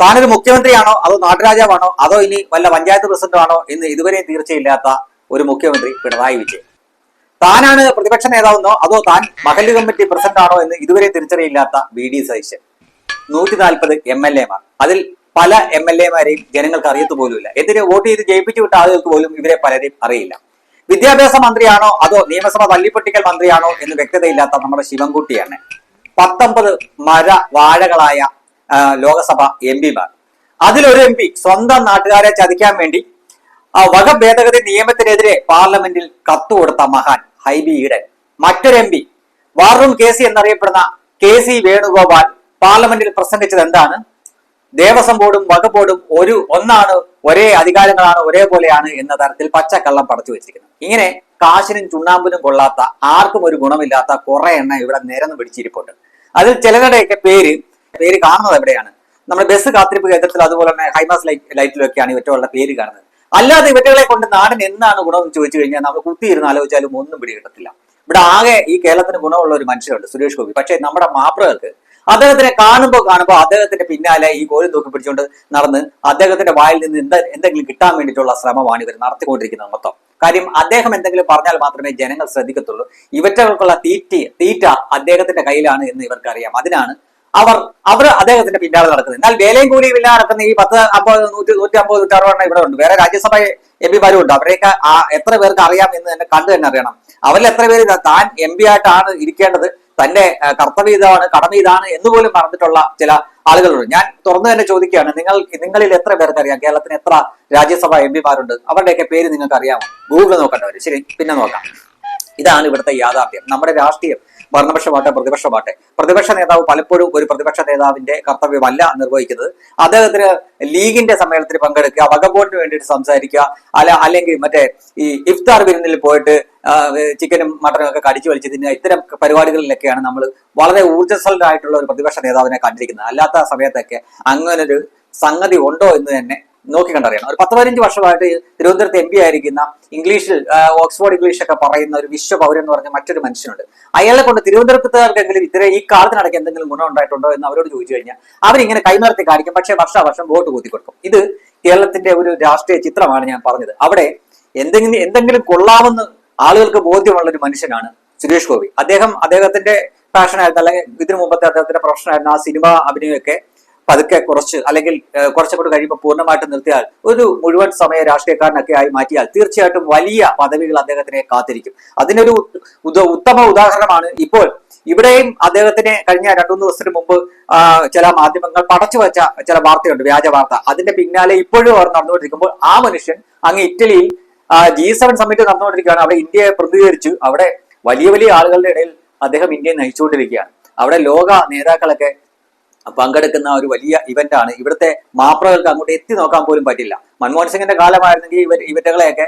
താനൊരു മുഖ്യമന്ത്രിയാണോ അതോ നാട്ടുരാജാവാണോ? അതോ ഇനി വല്ല പഞ്ചായത്ത് പ്രസിഡന്റാണോ എന്ന് ഇതുവരെയും തീർച്ചയില്ലാത്ത ഒരു മുഖ്യമന്ത്രി പിണറായി വിജയൻ. താനാണ് പ്രതിപക്ഷ നേതാവെന്നോ അതോ താൻ മഹല്ല് കമ്മിറ്റി പ്രസിഡന്റാണോ എന്ന് ഇതുവരെ തിരിച്ചറിയില്ലാത്ത ബി ഡി സതീശൻ. നൂറ്റി നാൽപ്പത് എം എൽ എമാർ അതിൽ പല എം എൽ എമാരെയും ജനങ്ങൾക്ക് അറിയത്തു പോലുമില്ല. എന്തിന് വോട്ട് ചെയ്ത് ജയിപ്പിച്ചു വിട്ട ആളുകൾക്ക് പോലും ഇവരെ പലരെയും അറിയില്ല. വിദ്യാഭ്യാസ മന്ത്രിയാണോ അതോ നിയമസഭ തല്ലിപ്പൊട്ടിക്കൽ മന്ത്രിയാണോ എന്ന് വ്യക്തതയില്ലാത്ത നമ്മുടെ ശിവൻകുട്ടിയാണ്. പത്തൊമ്പത് മര വാഴകളായ ലോകസഭ എം പിമാർ അതിലൊരു എം പി സ്വന്തം നാട്ടുകാരെ ചതിക്കാൻ വേണ്ടി ആ വക ഭേദഗതി നിയമത്തിനെതിരെ പാർലമെന്റിൽ കത്തു കൊടുത്ത മഹാൻ ഹൈബി ഈഡൻ. മറ്റൊരു M P war room K C എന്നറിയപ്പെടുന്ന കെ സി വേണുഗോപാൽ പാർലമെന്റിൽ പ്രസംഗിച്ചത് എന്താണ്? ദേവസ്വം ബോർഡും വകുപ്പ് ഒരു ഒന്നാണ് ഒരേ അധികാരങ്ങളാണ് ഒരേപോലെയാണ് എന്ന തരത്തിൽ പച്ചക്കള്ളം പടച്ചു വെച്ചിരിക്കുന്നത് ഇങ്ങനെ കാശിനും ചുണ്ണാമ്പിനും കൊള്ളാത്ത ആർക്കും ഒരു ഗുണമില്ലാത്ത കുറെ എണ്ണ ഇവിടെ നിരന്ന് പിടിച്ചിരിപ്പുണ്ട്. അതിൽ ചിലരുടെയൊക്കെ പേര് പേര് കാണുന്നത് എവിടെയാണ്? നമ്മൾ ബസ് കാത്തിരിപ്പ് കേന്ദ്രത്തിൽ അതുപോലെ തന്നെ ഹൈമാസ് ലൈറ്റ് ലൈറ്റിലൊക്കെയാണ് ഇവറ്റകളുടെ പേര് കാണുന്നത്. അല്ലാതെ ഇവറ്റകളെ കൊണ്ട് നാടിന് എന്താണ് ഗുണമെന്ന് ചോദിച്ചു കഴിഞ്ഞാൽ നമ്മൾ കുത്തിയിരുന്ന് ആലോചിച്ചാലും ഒന്നും പിടികിട്ടത്തില്ല. ഇവിടെ ആകെ ഈ കേരളത്തിന് ഗുണമുള്ള ഒരു മനുഷ്യരുണ്ട് സുരേഷ് ഗോപി. പക്ഷേ നമ്മുടെ മാപ്രകൾക്ക് അദ്ദേഹത്തിനെ കാണുമ്പോൾ കാണുമ്പോൾ അദ്ദേഹത്തിന്റെ പിന്നാലെ ഈ കോഴി തൂക്കി പിടിച്ചുകൊണ്ട് നടന്ന് അദ്ദേഹത്തിന്റെ വായിൽ നിന്ന് എന്താ എന്തെങ്കിലും കിട്ടാൻ വേണ്ടിയിട്ടുള്ള ശ്രമമാണ് ഇവർ നടത്തിക്കൊണ്ടിരിക്കുന്നത് മൊത്തം. കാര്യം അദ്ദേഹം എന്തെങ്കിലും പറഞ്ഞാൽ മാത്രമേ ജനങ്ങൾ ശ്രദ്ധിക്കത്തുള്ളൂ. ഇവറ്റകൾക്കുള്ള തീറ്റ തീറ്റ അദ്ദേഹത്തിന്റെ കയ്യിലാണ് എന്ന് ഇവർക്കറിയാം. അതിനാണ് അവർ അവർ അദ്ദേഹത്തിന്റെ പിന്നാലെ നടക്കുന്നത്. എന്നാൽ വേലയും കൂലിയും ഇല്ലാതെ നടക്കുന്ന ഈ പത്ത് അമ്പത് നൂറ്റി നൂറ്റി അമ്പത് നൂറ്റി ഇവിടെ ഉണ്ട്. വേറെ രാജ്യസഭ എം പിമാരും ഉണ്ട്. അവരെയൊക്കെ എത്ര പേർക്ക് അറിയാം എന്ന് തന്നെ കണ്ടു തന്നെ അറിയണം. അവരിൽ എത്ര പേര് താൻ എം പി ആയിട്ടാണ് ഇരിക്കേണ്ടത്? തന്റെ കർത്തവ്യം ഇതാണ് കടമ ഇതാണ് എന്ന് പോലും പറഞ്ഞിട്ടുള്ള ചില ആളുകളുണ്ട്. ഞാൻ തുറന്നു തന്നെ ചോദിക്കുകയാണ് നിങ്ങൾ നിങ്ങളിൽ എത്ര പേർക്ക് അറിയാം? കേരളത്തിന് എത്ര രാജ്യസഭ എം പിമാരുണ്ട് അവരുടെയൊക്കെ പേര് നിങ്ങൾക്ക് അറിയാമോ? ഗൂഗിൾ നോക്കേണ്ടവര്. ശരി പിന്നെ നോക്കാം. ഇതാണ് ഇവിടുത്തെ യാഥാർത്ഥ്യം. നമ്മുടെ രാഷ്ട്രീയം. ഭരണപക്ഷമാട്ടെ പ്രതിപക്ഷമാട്ടെ പ്രതിപക്ഷ നേതാവ് പലപ്പോഴും ഒരു പ്രതിപക്ഷ നേതാവിന്റെ കർത്തവ്യമല്ല നിർവഹിക്കുന്നത്. അദ്ദേഹത്തിന് ലീഗിന്റെ സമ്മേളനത്തിൽ പങ്കെടുക്കുക വകബോട്ടിന് വേണ്ടിയിട്ട് സംസാരിക്കുക അല്ല അല്ലെങ്കിൽ മറ്റേ ഈ ഇഫ്താർ വിരുന്നിൽ പോയിട്ട് ചിക്കനും മട്ടനും ഒക്കെ കടിച്ചു വലിച്ച് തിന്നുക ഇത്തരം പരിപാടികളിലൊക്കെയാണ് നമ്മൾ വളരെ ഊർജസ്വലരായിട്ടുള്ള ഒരു പ്രതിപക്ഷ നേതാവിനെ കണ്ടിരിക്കുന്നത്. അല്ലാത്ത സമയത്തൊക്കെ അങ്ങനൊരു സംഗതി ഉണ്ടോ എന്ന് തന്നെ നോക്കി കണ്ടറിയണം ഒരു പത്ത് പതിനഞ്ച് വർഷമായിട്ട് തിരുവനന്തപുരത്ത് എം പി ആയിരിക്കുന്ന ഇംഗ്ലീഷിൽ ഓക്സ്ഫോർഡ് ഇംഗ്ലീഷ് ഒക്കെ പറയുന്ന ഒരു വിശ്വപൗരൻ എന്ന് പറഞ്ഞ മറ്റൊരു മനുഷ്യനുണ്ട്. അയാളെ കൊണ്ട് തിരുവനന്തപുരത്തുകാർക്കെങ്കിലും ഇത്ര ഈ കാലത്തിനടക്ക് എന്തെങ്കിലും ഗുണം ഉണ്ടായിട്ടുണ്ടോ എന്ന് അവരോട് ചോദിച്ചു കഴിഞ്ഞാൽ അവരിങ്ങനെ കൈമാർത്തി കാണിക്കും. പക്ഷേ വർഷാവർഷം വോട്ട് കൂത്തി കൊടുക്കും. ഇത് കേരളത്തിന്റെ ഒരു രാഷ്ട്രീയ ചിത്രമാണ് ഞാൻ പറഞ്ഞത്. അവിടെ എന്തെങ്കിലും എന്തെങ്കിലും കൊള്ളാമെന്ന് ആളുകൾക്ക് ബോധ്യമുള്ള ഒരു മനുഷ്യനാണ് സുരേഷ് ഗോപി. അദ്ദേഹം അദ്ദേഹത്തിന്റെ പാഷനായിരുന്നു അല്ലെങ്കിൽ ഇതിനു മുമ്പത്തെ അദ്ദേഹത്തിന്റെ പ്രൊഫഷനായിരുന്നു ആ സിനിമ അഭിനയമൊക്കെ പതുക്കെ കുറച്ച് അല്ലെങ്കിൽ ഏഹ്, കുറച്ചും കൂടി കഴിയുമ്പോൾ പൂർണമായിട്ട് നിർത്തിയാൽ ഒരു മുഴുവൻ സമയ രാഷ്ട്രീയക്കാരനൊക്കെ ആയി മാറ്റിയാൽ തീർച്ചയായിട്ടും വലിയ പദവികൾ അദ്ദേഹത്തിനെ കാത്തിരിക്കും. അതിനൊരു ഉത്തമ ഉദാഹരണമാണ് ഇപ്പോൾ ഇവിടെയും അദ്ദേഹത്തിന് കഴിഞ്ഞ രണ്ടു ദിവസത്തിന് മുമ്പ് ചില മാധ്യമങ്ങൾ പടച്ചു വെച്ച ചില വാർത്തയുണ്ട് വ്യാജ വാർത്ത. അതിന്റെ പിന്നാലെ ഇപ്പോഴും അവർ നടന്നുകൊണ്ടിരിക്കുമ്പോൾ ആ മനുഷ്യൻ അങ്ങ് ഇറ്റലിയിൽ ജി സെവൻ സമ്മിറ്റ് നടന്നുകൊണ്ടിരിക്കുകയാണ്. അവിടെ ഇന്ത്യയെ പ്രതികരിച്ചു. അവിടെ വലിയ വലിയ ആളുകളുടെ ഇടയിൽ അദ്ദേഹം ഇന്ത്യയെ നയിച്ചുകൊണ്ടിരിക്കുകയാണ്. അവിടെ ലോക നേതാക്കളൊക്കെ പങ്കെടുക്കുന്ന ഒരു വലിയ ഇവന്റ് ആണ്. ഇവിടുത്തെ മാപ്രകൾക്ക് അങ്ങോട്ട് എത്തി നോക്കാൻ പോലും പറ്റില്ല. മൻമോഹൻ സിംഗിന്റെ കാലമായിരുന്നെങ്കിൽ ഇവർ ഇവറ്റകളെയൊക്കെ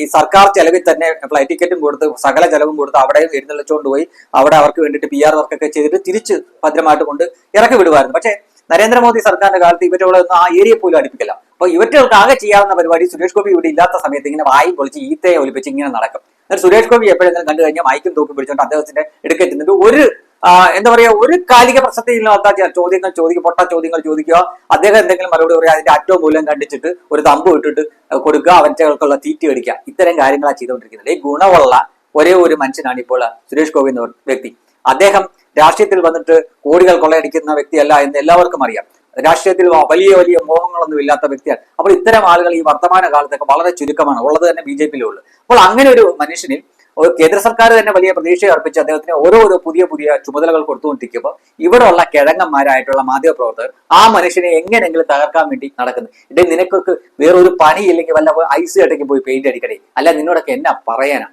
ഈ സർക്കാർ ചെലവിൽ തന്നെ ഫ്ലൈറ്റ് ടിക്കറ്റും കൊടുത്ത് സകല ചെലവും കൊടുത്ത് അവിടെ എഴുന്നള്ളിച്ചുകൊണ്ട് പോയി അവിടെ അവർക്ക് വേണ്ടിയിട്ട് പി ആർ വർക്കൊക്കെ ചെയ്തിട്ട് തിരിച്ച് ഭദ്രമായിട്ട് കൊണ്ട് ഇറക്കി വിടുമായിരുന്നു. പക്ഷേ നരേന്ദ്രമോദി സർക്കാരിന്റെ കാലത്ത് ഇവറ്റകളൊന്നും ആ ഏരിയ പോലും അടുപ്പിക്കില്ല. അപ്പൊ ഇവറ്റകൾക്ക് ആകെ ചെയ്യാവുന്ന പരിപാടി സുരേഷ് ഗോപി ഇവിടെ ഇല്ലാത്ത സമയത്ത് ഇങ്ങനെ വായും പൊളിച്ച് ഈത്തയെ ഒലിപ്പിച്ച് ഇങ്ങനെ നടക്കും. എന്നിട്ട് സുരേഷ് ഗോപി എപ്പോഴെങ്കിലും കണ്ടു കഴിഞ്ഞാൽ മൈക്കും തൂക്കി പിടിച്ചുകൊണ്ട് അദ്ദേഹത്തിന്റെ എടുക്കെത്തുന്നുണ്ട് ഒരു എന്താ പറയുക ഒരു കാലിക പ്രസക്തിയില്ലാത്ത ഇല്ലാത്ത ചോദ്യങ്ങൾ ചോദിക്കുക പൊട്ട ചോദ്യങ്ങൾ ചോദിക്കുക. അദ്ദേഹം എന്തെങ്കിലും മറുപടി പറയുക അതിന്റെ അറ്റവും മൂലം കണ്ടിച്ചിട്ട് ഒരു തമ്പ് ഇട്ടിട്ട് കൊടുക്കുക അവറ്റകൾക്കുള്ള തീറ്റി അടിക്കുക ഇത്തരം കാര്യങ്ങളാണ് ചെയ്തുകൊണ്ടിരിക്കുന്നത്. ഈ ഗുണമുള്ള ഒരേ ഒരു മനുഷ്യനാണ് ഇപ്പോൾ സുരേഷ് ഗോപി എന്ന വ്യക്തി. അദ്ദേഹം രാഷ്ട്രീയത്തിൽ വന്നിട്ട് കോടികൾ കൊള്ളയടിക്കുന്ന വ്യക്തിയല്ല എന്ന് എല്ലാവർക്കും അറിയാം. രാഷ്ട്രീയത്തിൽ വലിയ വലിയ മോഹങ്ങളൊന്നും ഇല്ലാത്ത വ്യക്തിയാണ്. അപ്പോൾ ഇത്തരം ആളുകൾ ഈ വർത്തമാന കാലത്തൊക്കെ വളരെ ചുരുക്കമാണ്. ഉള്ളത് തന്നെ ബി ജെ പിയിലുള്ളൂ അപ്പോൾ അങ്ങനെ ഒരു മനുഷ്യനിൽ കേന്ദ്ര സർക്കാർ തന്നെ വലിയ പ്രതീക്ഷ അർപ്പിച്ച് അദ്ദേഹത്തിന് ഓരോരോ പുതിയ പുതിയ ചുമതലകൾ കൊടുത്തുകൊണ്ടിരിക്കുമ്പോൾ ഇവിടെയുള്ള കിഴങ്ങന്മാരായിട്ടുള്ള മാധ്യമപ്രവർത്തകർ ആ മനുഷ്യനെ എങ്ങനെയെങ്കിലും തകർക്കാൻ വേണ്ടി നടക്കുന്നു. ഇടേ നിനക്കൊക്കെ വേറൊരു പണിയില്ലെങ്കിൽ വല്ല ഐസ് കട്ടയ്ക്ക് പോയി പെയിന്റ് അടിക്കണേ. അല്ല നിന്നോടൊക്കെ എന്നാ പറയാനാ?